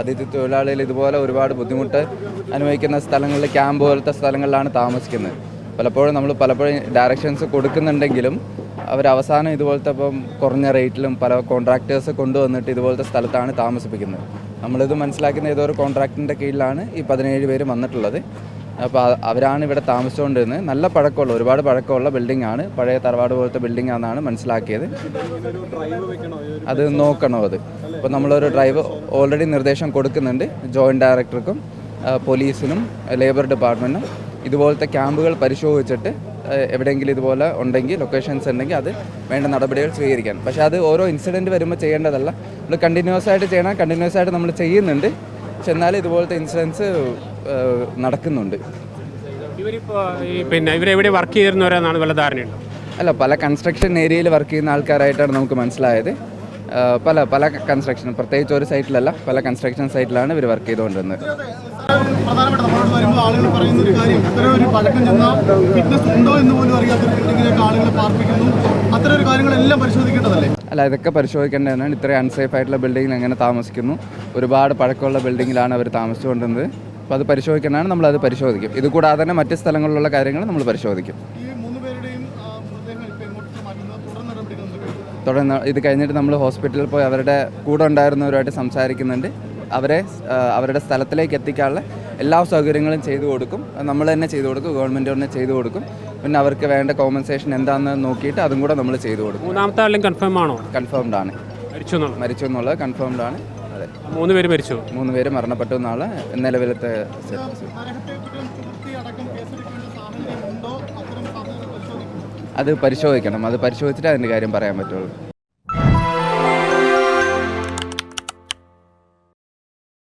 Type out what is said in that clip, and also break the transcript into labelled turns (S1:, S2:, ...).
S1: അതിഥി തൊഴിലാളികൾ ഇതുപോലെ ഒരുപാട് ബുദ്ധിമുട്ട് അനുഭവിക്കുന്ന സ്ഥലങ്ങളിൽ ക്യാമ്പ് പോലത്തെ സ്ഥലങ്ങളിലാണ് താമസിക്കുന്നത്. പലപ്പോഴും നമ്മൾ പലപ്പോഴും ഡയറക്ഷൻസ് കൊടുക്കുന്നുണ്ടെങ്കിലും അവർ അവസാനം ഇതുപോലത്തെ ഇപ്പം കുറഞ്ഞ റേറ്റിലും പല കോൺട്രാക്ടേഴ്സ് കൊണ്ടുവന്നിട്ട് ഇതുപോലത്തെ സ്ഥലത്താണ് താമസിപ്പിക്കുന്നത്. നമ്മളിത് മനസ്സിലാക്കുന്ന ഏതോ ഒരു കോൺട്രാക്ടിന്റെ കീഴിലാണ് ഈ പതിനേഴ് പേര് വന്നിട്ടുള്ളത്. അപ്പോൾ അവരാണ് ഇവിടെ താമസിച്ചുകൊണ്ടിരുന്നത്. നല്ല പഴക്കമുള്ള ഒരുപാട് പഴക്കമുള്ള ബിൽഡിംഗ് ആണ് പഴയ തറവാട് പോലത്തെ ബിൽഡിംഗ് ആണെന്നാണ് മനസ്സിലാക്കിയത്. അത് നോക്കണോ അത്? അപ്പോൾ നമ്മളൊരു ഡ്രൈവ് ഓൾറെഡി നിർദ്ദേശം കൊടുക്കുന്നുണ്ട് ജോയിന്റ് ഡയറക്ടർക്കും പോലീസിനും ലേബർ ഡിപ്പാർട്ട്മെന്റിനും ഇതുപോലത്തെ ക്യാമ്പുകൾ പരിശോധിച്ചിട്ട് എവിടെയെങ്കിലും ഇതുപോലെ ഉണ്ടെങ്കിൽ ലൊക്കേഷൻസ് ഉണ്ടെങ്കിൽ അത് വേണ്ട നടപടികൾ സ്വീകരിക്കാൻ. പക്ഷേ അത് ഓരോ ഇൻസിഡന്റ് വരുമ്പോൾ ചെയ്യേണ്ടതല്ല. നമ്മൾ കണ്ടിന്യൂസ് ആയിട്ട് ചെയ്യണം. കണ്ടിന്യൂസ് ആയിട്ട് നമ്മൾ ചെയ്യുന്നുണ്ട്. പക്ഷെ എന്നാലും ഇതുപോലത്തെ ഇൻസിഡൻസ് നടക്കുന്നുണ്ട്.
S2: ഇവരിപ്പോൾ ഈ പിന്നെ ഇവരെവിടെ വർക്ക് ചെയ്തിരുന്നവരെന്നാണ് വല്ല ധാരണയുണ്ടോ?
S1: അല്ല പല കൺസ്ട്രക്ഷൻ ഏരിയയിൽ വർക്ക് ചെയ്യുന്ന ആൾക്കാരായിട്ടാണ് നമുക്ക് മനസ്സിലായത്. പല പല കൺസ്ട്രക്ഷൻ പ്രത്യേകിച്ച് ഒരു സൈറ്റിലല്ല പല കൺസ്ട്രക്ഷൻ സൈറ്റിലാണ് ഇവർ വർക്ക് ചെയ്തുകൊണ്ടിരുന്നത്.
S3: പ്രധാനപ്പെട്ട നമ്മളോട് വരുമ്പോൾ ആളുകൾ പറയുന്ന ഒരു കാര്യം ഒരു പഴക്കം ചെന്ന ഫിറ്റ്നസ് ഉണ്ടോ എന്ന് പോലും അറിയാത്ത ഒരു ബിൽഡിങ്ങിലേക്ക് ആളുകളെ പാർപ്പിക്കുന്നു. അത്തരം ഒരു കാര്യങ്ങളെല്ലാം പരിശോധിക്കേണ്ടതല്ലേ?
S1: അല്ല ഇതൊക്കെ പരിശോധിക്കേണ്ടതാണ്. ഇത്രയും അൺസേഫ് ആയിട്ടുള്ള ബിൽഡിങ്ങിൽ എങ്ങനെ താമസിക്കുന്നു? ഒരുപാട് പഴക്കമുള്ള ബിൽഡിങ്ങിലാണ് അവർ താമസിച്ചുകൊണ്ടിരുന്നത്. അപ്പോൾ അത് നമ്മൾ നമ്മളത് പരിശോധിക്കും. ഇത് കൂടാതെ തന്നെ മറ്റ് സ്ഥലങ്ങളിലുള്ള കാര്യങ്ങൾ നമ്മൾ പരിശോധിക്കും. തുടർന്ന് ഇത് കഴിഞ്ഞിട്ട് നമ്മൾ ഹോസ്പിറ്റലിൽ പോയി അവരുടെ കൂടെ ഉണ്ടായിരുന്നവരുമായിട്ട് സംസാരിക്കുന്നുണ്ട്. അവരെ അവരുടെ സ്ഥലത്തിലേക്ക് എത്തിക്കാനുള്ള എല്ലാ സൗകര്യങ്ങളും ചെയ്തു കൊടുക്കും. നമ്മൾ തന്നെ ചെയ്തു കൊടുക്കും ഗവൺമെന്റ് തന്നെ ചെയ്തു കൊടുക്കും. പിന്നെ അവർക്ക് വേണ്ട കോമ്പൻസേഷൻ എന്താണെന്ന് നോക്കിയിട്ട് അതും കൂടെ നമ്മൾ ചെയ്തു കൊടുക്കും.
S2: മൂന്നാമത്തെ ആളും കൺഫേം ആണോ?
S1: കൺഫേംഡ് ആണ്.
S2: മരിച്ചു എന്നുള്ളത്.
S1: കൺഫേംഡ് ആണ്.
S2: മൂന്ന് പേര് മരിച്ചു.
S1: മൂന്ന് പേര് മരണപ്പെട്ടു എന്നാണ് നിലവിലത്തെ അത് പരിശോധിക്കണം. അത് പരിശോധിച്ചിട്ട് അതിന്റെ കാര്യം പറയാൻ പറ്റുള്ളൂ.